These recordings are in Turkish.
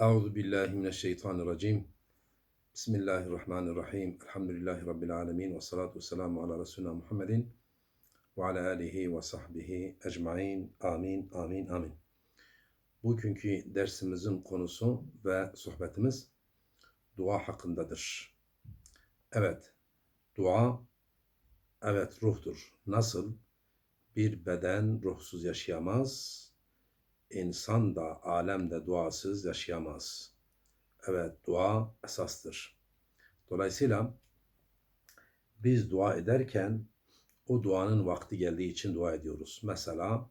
Euzu billahi mineşşeytanirracim. Bismillahirrahmanirrahim. Elhamdülillahi rabbil alamin ve salatu vesselamu ala resulina Muhammedin ve ala alihi ve sahbihi ecmaîn. Amin. Amin. Amin. Bugünkü dersimizin konusu ve sohbetimiz dua hakkındadır. Evet, dua evet ruhtur. Nasıl bir beden ruhsuz yaşayamaz, insan da alemde duasız yaşayamaz. Evet, dua esastır. Dolayısıyla biz dua ederken o duanın vakti geldiği için dua ediyoruz. Mesela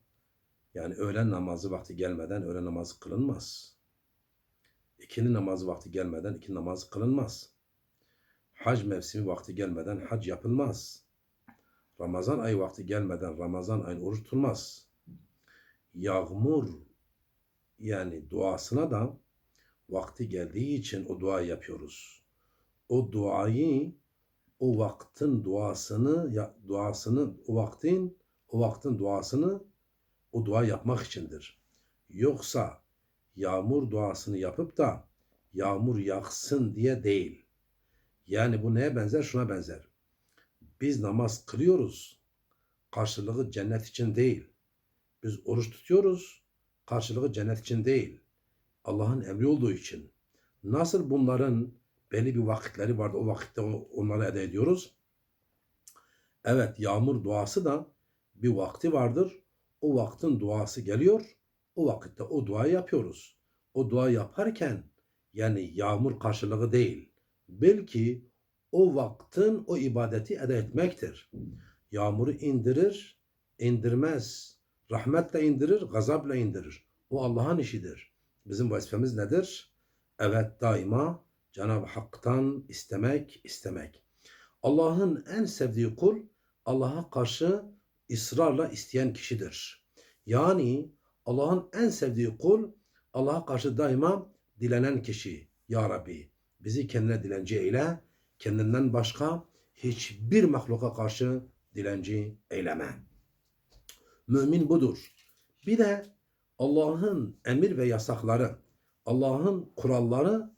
yani öğlen namazı vakti gelmeden öğlen namazı kılınmaz. İkindi namazı vakti gelmeden iki namaz kılınmaz. Hac mevsimi vakti gelmeden hac yapılmaz. Ramazan ayı vakti gelmeden Ramazan ayı oruç tutulmaz. Yağmur yani duasına da vakti geldiği için o duayı yapıyoruz. O duayı o vaktin duasını ya, duasını o vaktin o vaktin duasını o dua yapmak içindir. Yoksa yağmur duasını yapıp da yağmur yaksın diye değil. Yani bu neye benzer? Şuna benzer. Biz namaz kılıyoruz. Karşılığı cennet için değil. Biz oruç tutuyoruz. Karşılığı cennet için değil. Allah'ın emri olduğu için. Nasıl bunların belli bir vakitleri vardı. O vakitte onları eda ediyoruz. Evet yağmur duası da bir vakti vardır. O vaktin duası geliyor. O vakitte o duayı yapıyoruz. O dua yaparken yani yağmur karşılığı değil. Belki o vaktin o ibadeti eda etmektir. Yağmuru indirir, indirmez. Rahmetle indirir, gazapla indirir. O Allah'ın işidir. Bizim vazifemiz nedir? Evet daima Cenab-ı Hak'tan istemek, istemek. Allah'ın en sevdiği kul Allah'a karşı ısrarla isteyen kişidir. Yani Allah'ın en sevdiği kul Allah'a karşı daima dilenen kişi. Ya Rabbi bizi kendine dilenci eyle, kendinden başka hiçbir mahluka karşı dilenci eyleme. Mümin budur. Bir de Allah'ın emir ve yasakları, Allah'ın kuralları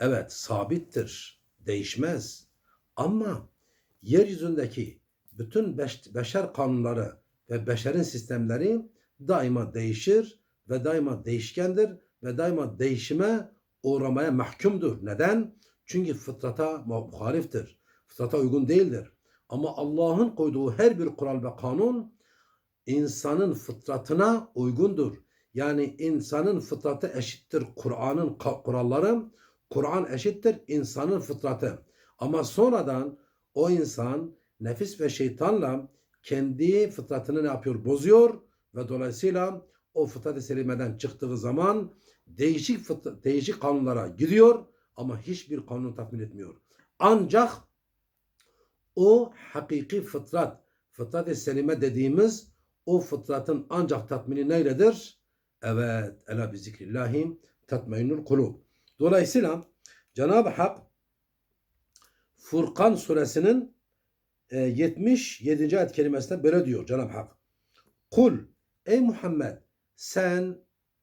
evet sabittir, değişmez. Ama yeryüzündeki bütün beş, beşer kanunları ve beşerin sistemleri daima değişir ve daima değişkendir ve daima değişime uğramaya mahkumdur. Neden? Çünkü fıtrata muhaliftir. Fıtrata uygun değildir. Ama Allah'ın koyduğu her bir kural ve kanun insanın fıtratına uygundur. Yani insanın fıtratı eşittir Kur'an'ın kuralları. Kur'an eşittir insanın fıtratı. Ama sonradan o insan nefis ve şeytanla kendi fıtratını ne yapıyor? Bozuyor ve dolayısıyla o fıtrat-ı selimeden çıktığı zaman değişik fıtrat, değişik kanunlara gidiyor ama hiçbir kanunu tatmin etmiyor. Ancak o hakiki fıtrat, fıtrat-ı selime dediğimiz o fıtratın ancak tatmini neyledir? Evet, ela bi zikrillahi tatmainul kulub. Dolayısıyla Cenab-ı Hak Furkan suresinin 77. ayet kelimesinde böyle diyor Cenab-ı Hak. Kul ey Muhammed sen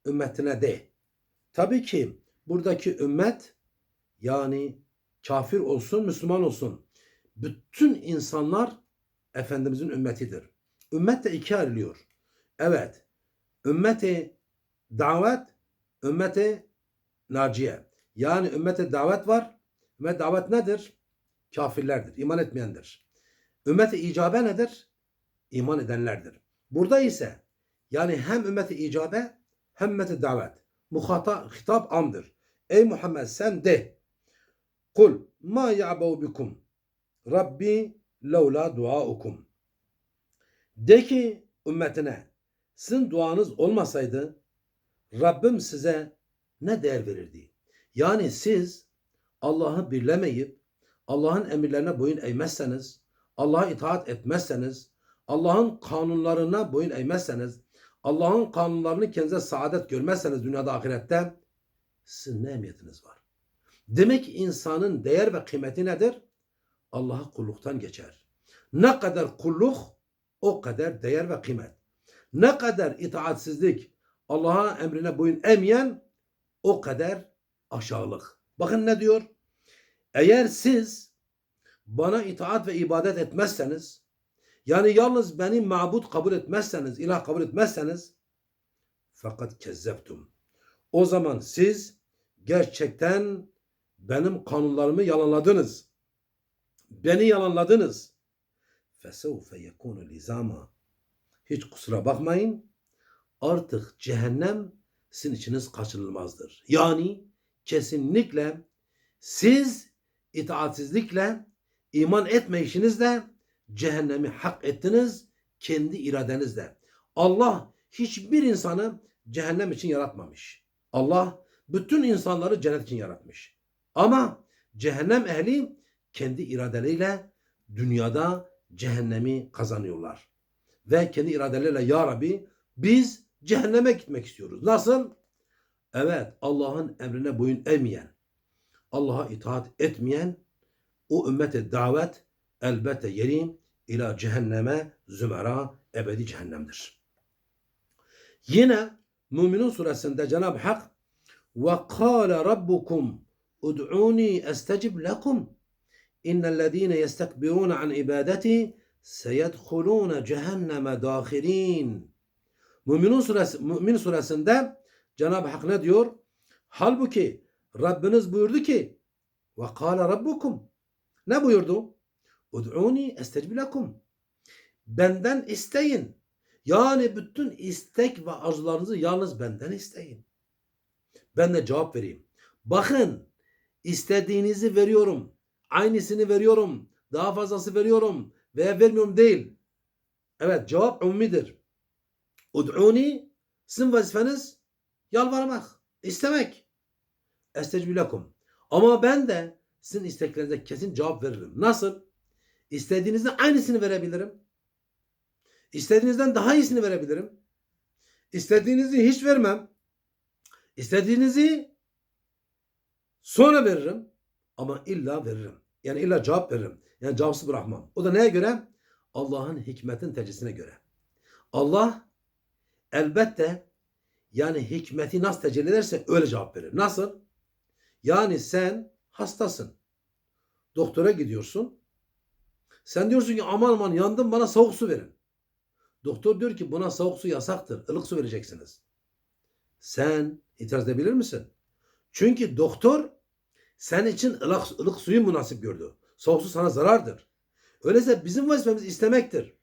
ümmetine de. Tabii ki buradaki ümmet yani kafir olsun Müslüman olsun bütün insanlar Efendimizin ümmetidir. Ümmet de ikiye ayrılıyor. Evet. Ümmeti davet, ümmeti naciye. Yani ümmete davet var. Ümmet davet nedir? Kafirlerdir. iman etmeyendir. Ümmeti icabe nedir? İman edenlerdir. Burada ise yani hem ümmeti icabe hem ümmeti davet. Muhata, hitap amdır. Ey Muhammed sen de kul ma ya'bu bikum Rabbi levla duaukum. De ki ümmetine sizin duanız olmasaydı Rabbim size ne değer verirdi? Yani siz Allah'ı birlemeyip Allah'ın emirlerine boyun eğmezseniz, Allah'a itaat etmezseniz, Allah'ın kanunlarına boyun eğmezseniz, Allah'ın kanunlarını kendinize saadet görmezseniz dünyada ahirette sizin ne emniyetiniz var? Demek ki insanın değer ve kıymeti nedir? Allah'a kulluktan geçer. Ne kadar kulluk o kadar değer ve kıymet. Ne kadar itaatsizlik Allah'a emrine boyun emeyen o kadar aşağılık. Bakın ne diyor? Eğer siz bana itaat ve ibadet etmezseniz, yani yalnız beni mabut kabul etmezseniz, ilah kabul etmezseniz, fakat kezzeptum. O zaman siz gerçekten benim kanunlarımı yalanladınız. Beni yalanladınız. Fesevfe yekunu lizama. Hiç kusura bakmayın. Artık cehennem sizin içiniz kaçınılmazdır. Yani kesinlikle siz itaatsizlikle, iman etmeyişinizle cehennemi hak ettiniz kendi iradenizle. Allah hiçbir insanı cehennem için yaratmamış. Allah bütün insanları cennet için yaratmış. Ama cehennem ehli kendi iradeleriyle dünyada cehennemi kazanıyorlar. Ve kendi iradeleriyle ya Rabbi biz cehenneme gitmek istiyoruz. Nasıl? Evet Allah'ın emrine boyun eğmeyen, Allah'a itaat etmeyen o ümmete davet elbette yeri ila cehenneme zümera ebedi cehennemdir. Yine Müminun suresinde Cenab-ı Hak ve kâle rabbukum ud'uni estecib lekum innellezîne yestekbirûne an ibadeti seyedhulûne cehenneme dâhirîn Müminun suresi, Mümin suresinde Cenab-ı Hak ne diyor? Halbuki Rabbiniz buyurdu ki ve kâle rabbukum ne buyurdu? Ud'uni estecib benden isteyin. Yani bütün istek ve arzularınızı yalnız benden isteyin. Ben de cevap vereyim. Bakın istediğinizi veriyorum. Aynısını veriyorum. Daha fazlası veriyorum. Veya vermiyorum değil. Evet cevap ummidir. Ud'uni sizin vazifeniz yalvarmak, istemek. Estecbi lekum. Ama ben de sizin isteklerinize kesin cevap veririm. Nasıl? İstediğinizde aynısını verebilirim. İstediğinizden daha iyisini verebilirim. İstediğinizi hiç vermem. İstediğinizi sonra veririm. Ama illa veririm. Yani illa cevap veririm. Yani cevapsız bırakmam. O da neye göre? Allah'ın hikmetin tecisine göre. Allah elbette yani hikmeti nasıl tecelli ederse öyle cevap verir. Nasıl? Yani sen hastasın. Doktora gidiyorsun. Sen diyorsun ki aman aman yandım bana soğuk su verin. Doktor diyor ki buna soğuk su yasaktır. ılık su vereceksiniz. Sen itiraz edebilir misin? Çünkü doktor sen için ılık, ılık suyu münasip gördü. Soğuk su sana zarardır. Öyleyse bizim vazifemiz istemektir.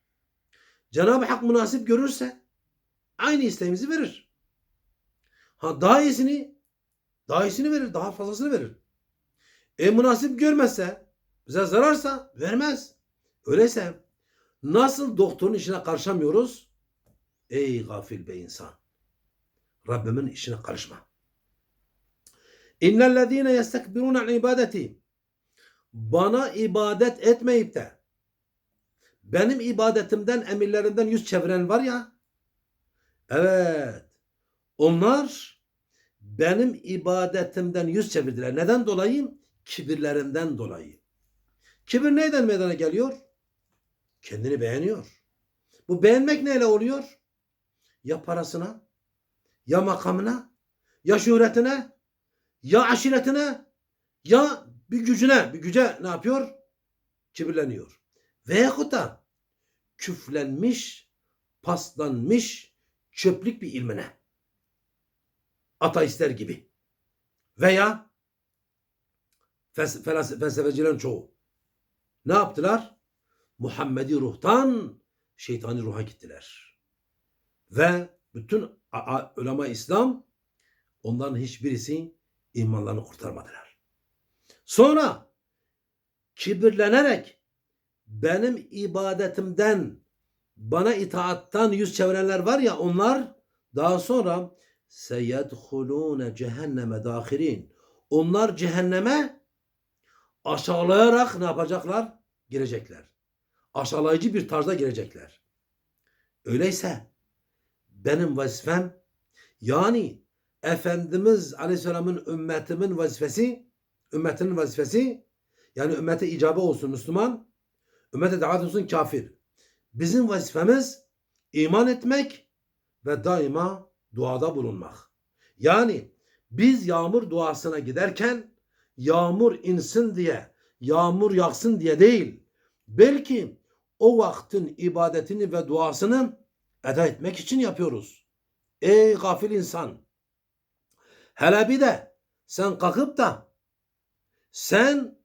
Cenab-ı Hak münasip görürse aynı isteğimizi verir. Ha daha iyisini daha iyisini verir, daha fazlasını verir. E münasip görmezse, bize zararsa vermez. Öyleyse nasıl doktorun işine karışamıyoruz? Ey gafil be insan. Rabbimin işine karışma. İnnellezîne yestekbirûne an ibadeti. Bana ibadet etmeyip de benim ibadetimden, emirlerimden yüz çeviren var ya. Evet. Onlar benim ibadetimden yüz çevirdiler. Neden dolayı? Kibirlerinden dolayı. Kibir neyden meydana geliyor? Kendini beğeniyor. Bu beğenmek neyle oluyor? Ya parasına, ya makamına, ya şöhretine, ya aşiretine, ya bir gücüne, bir güce ne yapıyor? Kibirleniyor. Veyahut da küflenmiş, paslanmış, çöplük bir ilmine. Ateistler gibi. Veya felsefecilerin çoğu. Ne yaptılar? Muhammedi ruhtan şeytani ruha gittiler. Ve bütün ulema İslam onların hiçbirisi imanlarını kurtarmadılar. Sonra kibirlenerek benim ibadetimden bana itaattan yüz çevirenler var ya onlar daha sonra seyedhulûne cehenneme dahirin. Onlar cehenneme aşağılayarak ne yapacaklar? Girecekler. Aşağılayıcı bir tarzda girecekler. Öyleyse benim vazifem yani Efendimiz Aleyhisselam'ın ümmetimin vazifesi ümmetinin vazifesi yani ümmete icabı olsun Müslüman ümmete davet olsun kafir. Bizim vazifemiz iman etmek ve daima duada bulunmak. Yani Biz yağmur duasına giderken yağmur insin diye, yağmur yağsın diye değil. Belki o vaktin ibadetini ve duasını eda etmek için yapıyoruz. Ey gafil insan! Hele bir de sen kalkıp da sen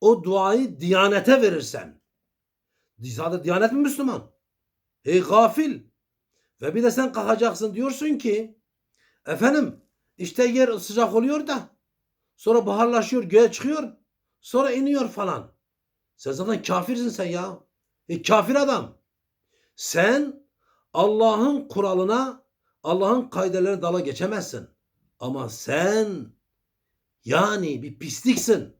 o duayı diyanete verirsen. Sadece diyanet mi Müslüman? Ey gafil! Ve bir de sen kalkacaksın diyorsun ki efendim işte yer sıcak oluyor da sonra buharlaşıyor göğe çıkıyor sonra iniyor falan. Sen zaten kafirsin sen ya. E, kafir adam. Sen Allah'ın kuralına Allah'ın kaidelerine dala geçemezsin. Ama sen yani bir pisliksin.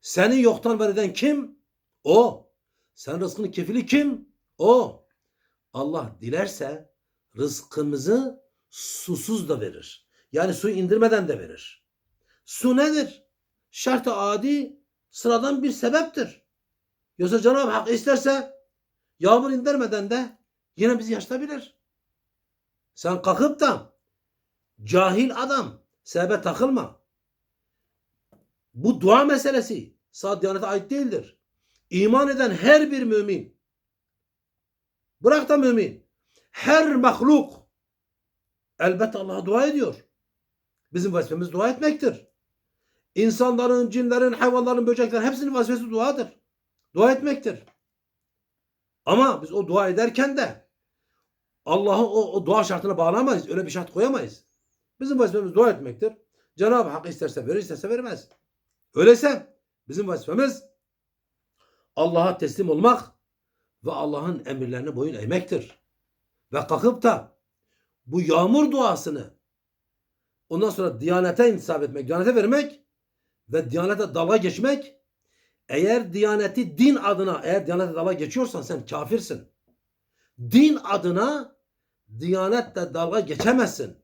Seni yoktan var eden kim? O. Sen rızkını kefili kim? O. Allah dilerse rızkımızı susuz da verir. Yani su indirmeden de verir. Su nedir? Şart-ı adi sıradan bir sebeptir. Yoksa Cenab-ı Hak isterse yağmur indirmeden de yine bizi yaşatabilir. Sen kalkıp da cahil adam sebebe takılma. Bu dua meselesi sadece Diyanet'e ait değildir. İman eden her bir mümin bırak da mümin her mahluk elbette Allah'a dua ediyor. Bizim vazifemiz dua etmektir. İnsanların, cinlerin, hayvanların, böceklerin hepsinin vazifesi duadır. Dua etmektir. Ama biz o dua ederken de Allah'ı o, o dua şartına bağlamayız. Öyle bir şart koyamayız. Bizim vazifemiz dua etmektir. Cenab-ı Hak isterse verir, isterse vermez. Öyleyse bizim vazifemiz Allah'a teslim olmak ve Allah'ın emirlerine boyun eğmektir. Ve kalkıp da bu yağmur duasını ondan sonra Diyanete intisap etmek, Diyanete vermek ve Diyanete dala geçmek eğer Diyaneti din adına eğer Diyanete dala geçiyorsan sen kafirsin. Din adına Diyanetle dalga geçemezsin.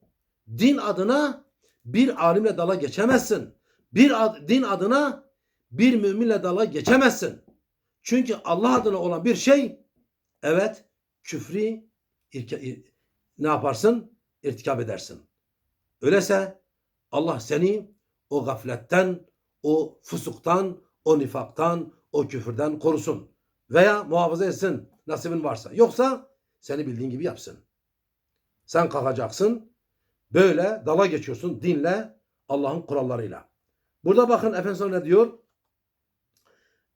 Din adına bir alimle dalga geçemezsin. Bir ad, din adına bir müminle dalga geçemezsin. Çünkü Allah adına olan bir şey evet küfri ne yaparsın? İrtikap edersin. Öyleyse Allah seni o gafletten, o fusuktan, o nifaktan, o küfürden korusun. Veya muhafaza etsin nasibin varsa. Yoksa seni bildiğin gibi yapsın. Sen kalkacaksın. Böyle dala geçiyorsun dinle Allah'ın kurallarıyla. Burada bakın Efendimiz ne diyor?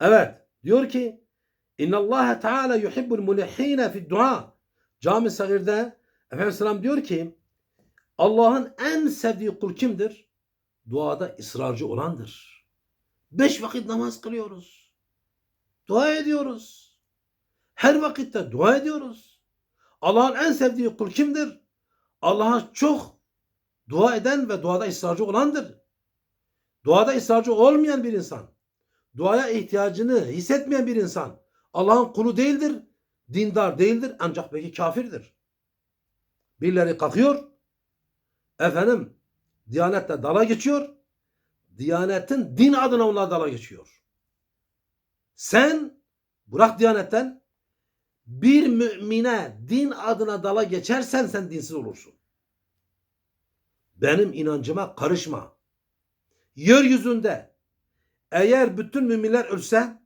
Evet. Diyor ki İnna Allah Teala yuhibbul mulihine fi dua. Cami Sagir'de Efendimiz Selam diyor ki Allah'ın en sevdiği kul kimdir? Duada ısrarcı olandır. Beş vakit namaz kılıyoruz. Dua ediyoruz. Her vakitte dua ediyoruz. Allah'ın en sevdiği kul kimdir? Allah'a çok dua eden ve duada ısrarcı olandır. Duada ısrarcı olmayan bir insan, duaya ihtiyacını hissetmeyen bir insan Allah'ın kulu değildir, dindar değildir ancak belki kafirdir. Birileri kalkıyor, efendim Diyanetle dala geçiyor, Diyanetin din adına onlar dala geçiyor. Sen bırak Diyanetten bir mümine din adına dala geçersen sen dinsiz olursun. Benim inancıma karışma. Yeryüzünde eğer bütün müminler ölse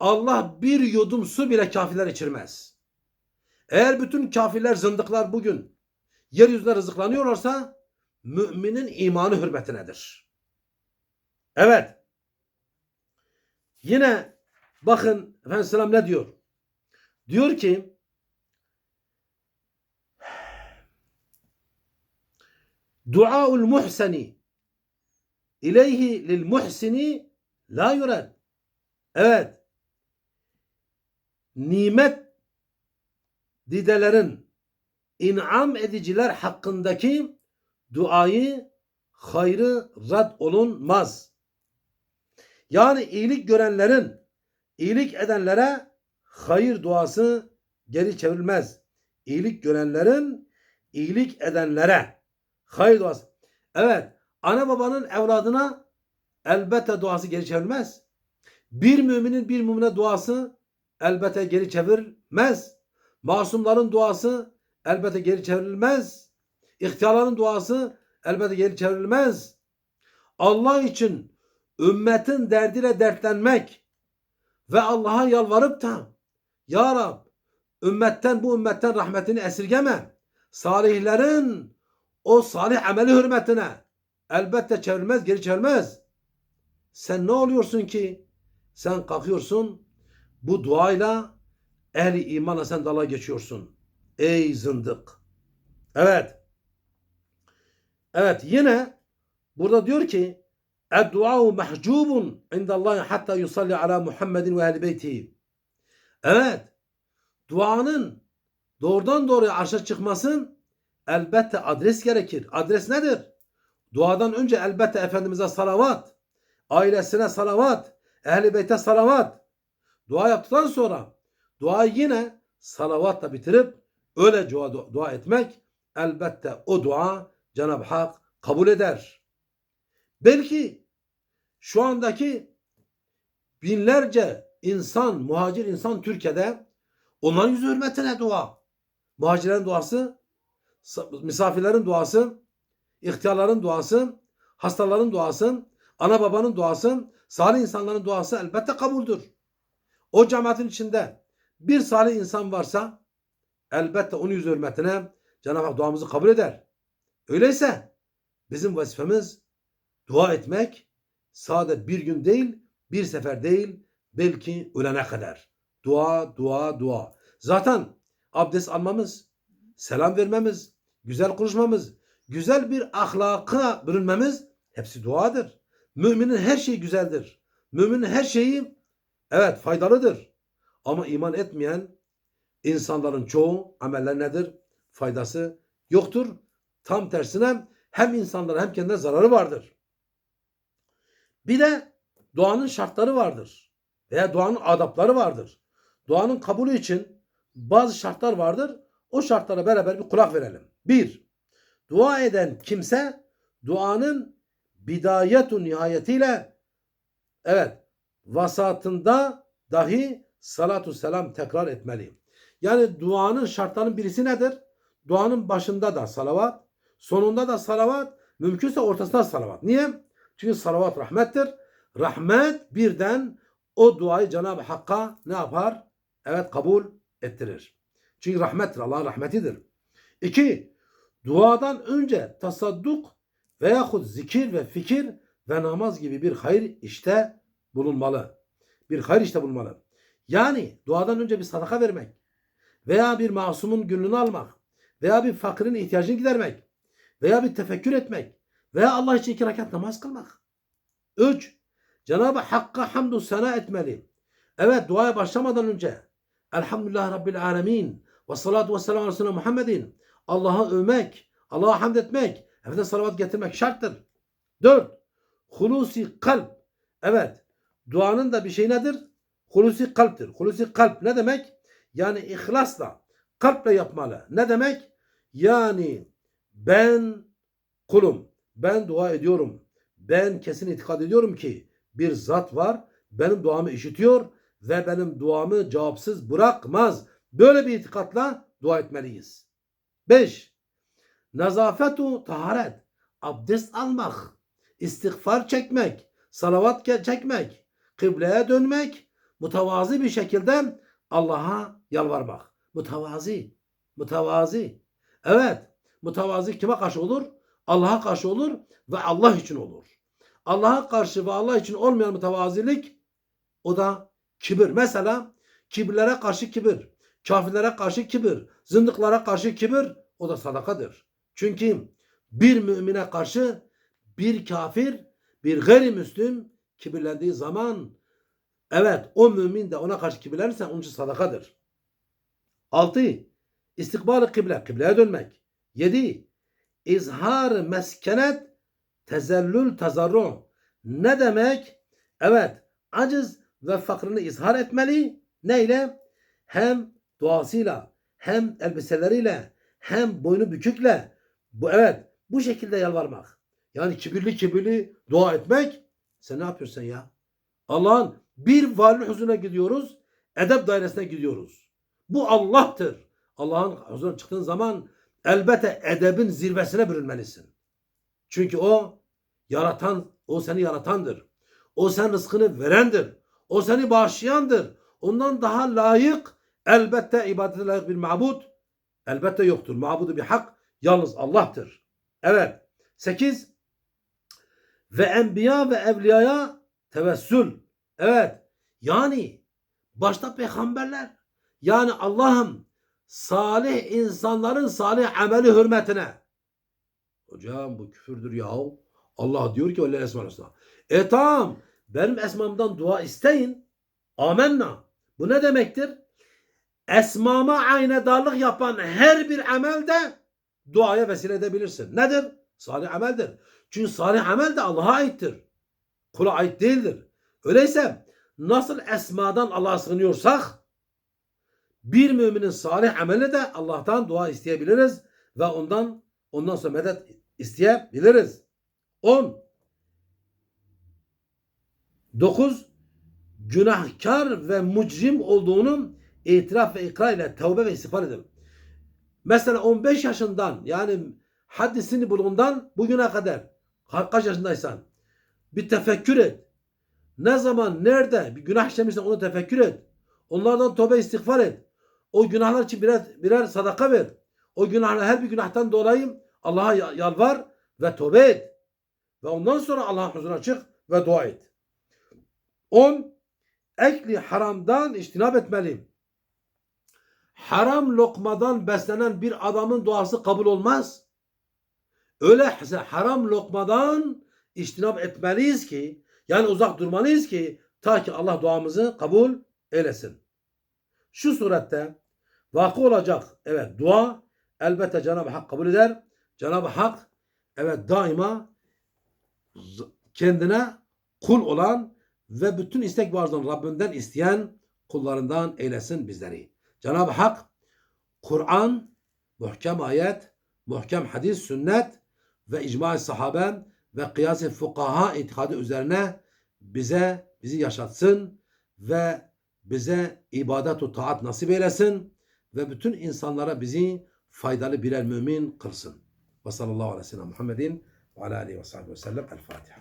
Allah bir yudum su bile kafirler içirmez. Eğer bütün kafirler zındıklar bugün yeryüzünde rızıklanıyorlarsa müminin imanı hürmetinedir. Evet. Yine bakın Efendimiz ne diyor? Diyor ki Duaul muhseni ileyhi lil muhsini la yurad. Evet. Nimet didelerin inam ediciler hakkındaki duayı hayrı rad olunmaz. Yani iyilik görenlerin iyilik edenlere hayır duası geri çevrilmez. İyilik görenlerin iyilik edenlere hayır duası. Evet, ana babanın evladına elbette duası geri çevrilmez. Bir müminin bir mümine duası elbette geri çevirmez. Masumların duası elbette geri çevrilmez. İhtiyarların duası elbette geri çevrilmez. Allah için ümmetin derdiyle dertlenmek ve Allah'a yalvarıp da Ya Rab ümmetten bu ümmetten rahmetini esirgeme. Salihlerin o salih ameli hürmetine elbette çevrilmez, geri çevrilmez. Sen ne oluyorsun ki? Sen kalkıyorsun bu duayla ehli imanla sen dala geçiyorsun. Ey zındık. Evet. Evet yine burada diyor ki Eddua'u mahcubun indallahi hatta yusalli ala Muhammedin ve ehli beytihi. Evet. Duanın doğrudan doğruya arşa çıkmasın elbette adres gerekir. Adres nedir? Duadan önce elbette Efendimiz'e salavat, ailesine salavat, ehli beyte salavat. Dua yaptıktan sonra duayı yine salavatla bitirip öyle dua, dua etmek elbette o dua Cenab-ı Hak kabul eder. Belki şu andaki binlerce insan, muhacir insan Türkiye'de onların yüzü hürmetine dua. Muhacirlerin duası, misafirlerin duası, ihtiyarların duası, hastaların duası, ana babanın duası, salih insanların duası elbette kabuldür. O cemaatin içinde bir salih insan varsa elbette onun yüz hürmetine Cenab-ı Hak duamızı kabul eder. Öyleyse bizim vazifemiz dua etmek sade bir gün değil, bir sefer değil, belki ölene kadar. Dua, dua, dua. Zaten abdest almamız, selam vermemiz, güzel konuşmamız, güzel bir ahlaka bürünmemiz hepsi duadır. Müminin her şeyi güzeldir. Müminin her şeyi evet faydalıdır. Ama iman etmeyen insanların çoğu ameller nedir? Faydası yoktur. Tam tersine hem insanlara hem kendine zararı vardır. Bir de duanın şartları vardır. Veya duanın adapları vardır. Duanın kabulü için bazı şartlar vardır. O şartlara beraber bir kulak verelim. Bir, dua eden kimse duanın bidayetun nihayetiyle evet vasatında dahi salatu selam tekrar etmeli. Yani duanın şartlarının birisi nedir? Duanın başında da salavat, sonunda da salavat, mümkünse ortasında salavat. Niye? Çünkü salavat rahmettir. Rahmet birden o duayı Cenab-ı Hakk'a ne yapar? Evet kabul ettirir. Çünkü rahmettir. Allah'ın rahmetidir. İki, duadan önce tasadduk veyahut zikir ve fikir ve namaz gibi bir hayır işte bulunmalı. Bir hayır işte bulunmalı. Yani duadan önce bir sadaka vermek veya bir masumun gönlünü almak veya bir fakirin ihtiyacını gidermek veya bir tefekkür etmek veya Allah için iki rekat namaz kılmak. Üç, Cenab-ı Hakk'a hamdü sena etmeli. Evet duaya başlamadan önce Elhamdülillah Rabbil Alemin ve salatu ve selamu Resulü Muhammedin Allah'a övmek, Allah'a hamd etmek, Efendime salavat getirmek şarttır. Dört, hulusi kalp. Evet, duanın da bir şey nedir? Hulusi kalptir. Hulusi kalp ne demek? Yani ihlasla, kalple yapmalı. Ne demek? Yani ben kulum, ben dua ediyorum. Ben kesin itikad ediyorum ki bir zat var, benim duamı işitiyor ve benim duamı cevapsız bırakmaz. Böyle bir itikatla dua etmeliyiz. 5. Nazafetu taharet. Abdest almak, istiğfar çekmek, salavat çekmek, kıbleye dönmek, mutavazi bir şekilde Allah'a yalvarmak. Mutavazi, mutavazi. Evet, mutavazi kime karşı olur? Allah'a karşı olur ve Allah için olur. Allah'a karşı ve Allah için olmayan mütevazilik o da kibir. Mesela kibirlere karşı kibir, kafirlere karşı kibir, zındıklara karşı kibir o da sadakadır. Çünkü bir mümine karşı bir kafir, bir gayrimüslim kibirlendiği zaman evet o mümin de ona karşı kibirlenirse onun için sadakadır. 6. İstikbal-ı kıble, kıbleye dönmek. 7. İzhar meskenet tezellül tazarru. Ne demek? Evet, aciz ve fakrını izhar etmeli. Neyle? Hem duasıyla, hem elbiseleriyle, hem boynu bükükle. Bu evet, bu şekilde yalvarmak. Yani kibirli kibirli dua etmek. Sen ne yapıyorsun ya? Allah'ın bir valinin huzuruna gidiyoruz. Edep dairesine gidiyoruz. Bu Allah'tır. Allah'ın huzuruna çıktığın zaman elbette edebin zirvesine bürünmelisin. Çünkü o yaratan, o seni yaratandır. O sen rızkını verendir. O seni bağışlayandır. Ondan daha layık elbette ibadete layık bir mabut elbette yoktur. Mabudu bir hak yalnız Allah'tır. Evet. Sekiz. Ve enbiya ve evliyaya tevessül. Evet. Yani başta peygamberler. Yani Allah'ım salih insanların salih ameli hürmetine. Hocam bu küfürdür yahu. Allah diyor ki öyle esma hüsna. E tamam benim esmamdan dua isteyin. Amenna. Bu ne demektir? Esmama aynedarlık yapan her bir amelde duaya vesile edebilirsin. Nedir? Salih ameldir. Çünkü salih amel de Allah'a aittir. Kula ait değildir. Öyleyse nasıl esmadan Allah'a sığınıyorsak bir müminin salih ameli de Allah'tan dua isteyebiliriz ve ondan ondan sonra medet isteyebiliriz. 10 9 günahkar ve mucrim olduğunu itiraf ve ikrar ile tevbe ve istiğfar edin. Mesela 15 yaşından yani haddisini bulundan bugüne kadar ka- kaç yaşındaysan bir tefekkür et. Ne zaman, nerede bir günah işlemişsen onu tefekkür et. Onlardan tövbe istiğfar et. O günahlar için birer, birer sadaka ver. O günahlar her bir günahtan dolayı Allah'a ya- yalvar ve tövbe et. Ve ondan sonra Allah'ın huzuruna çık ve dua et. 10. Ekli haramdan iştinap etmeliyim. Haram lokmadan beslenen bir adamın duası kabul olmaz. Öyleyse haram lokmadan iştinap etmeliyiz ki yani uzak durmalıyız ki ta ki Allah duamızı kabul eylesin. Şu surette vakı olacak evet dua elbette Cenab-ı Hak kabul eder. Cenab-ı Hak evet daima kendine kul olan ve bütün istek varzdan Rabbinden isteyen kullarından eylesin bizleri. Cenab-ı Hak Kur'an, muhkem ayet, muhkem hadis, sünnet ve icma-i sahabe ve kıyas-ı fukaha itikadı üzerine bize bizi yaşatsın ve bize ibadet-u taat nasip eylesin ve bütün insanlara bizi faydalı birer mümin kılsın. Ve sallallahu aleyhi ve sellem Muhammedin ve ala aleyhi ve sellem. El Fatiha.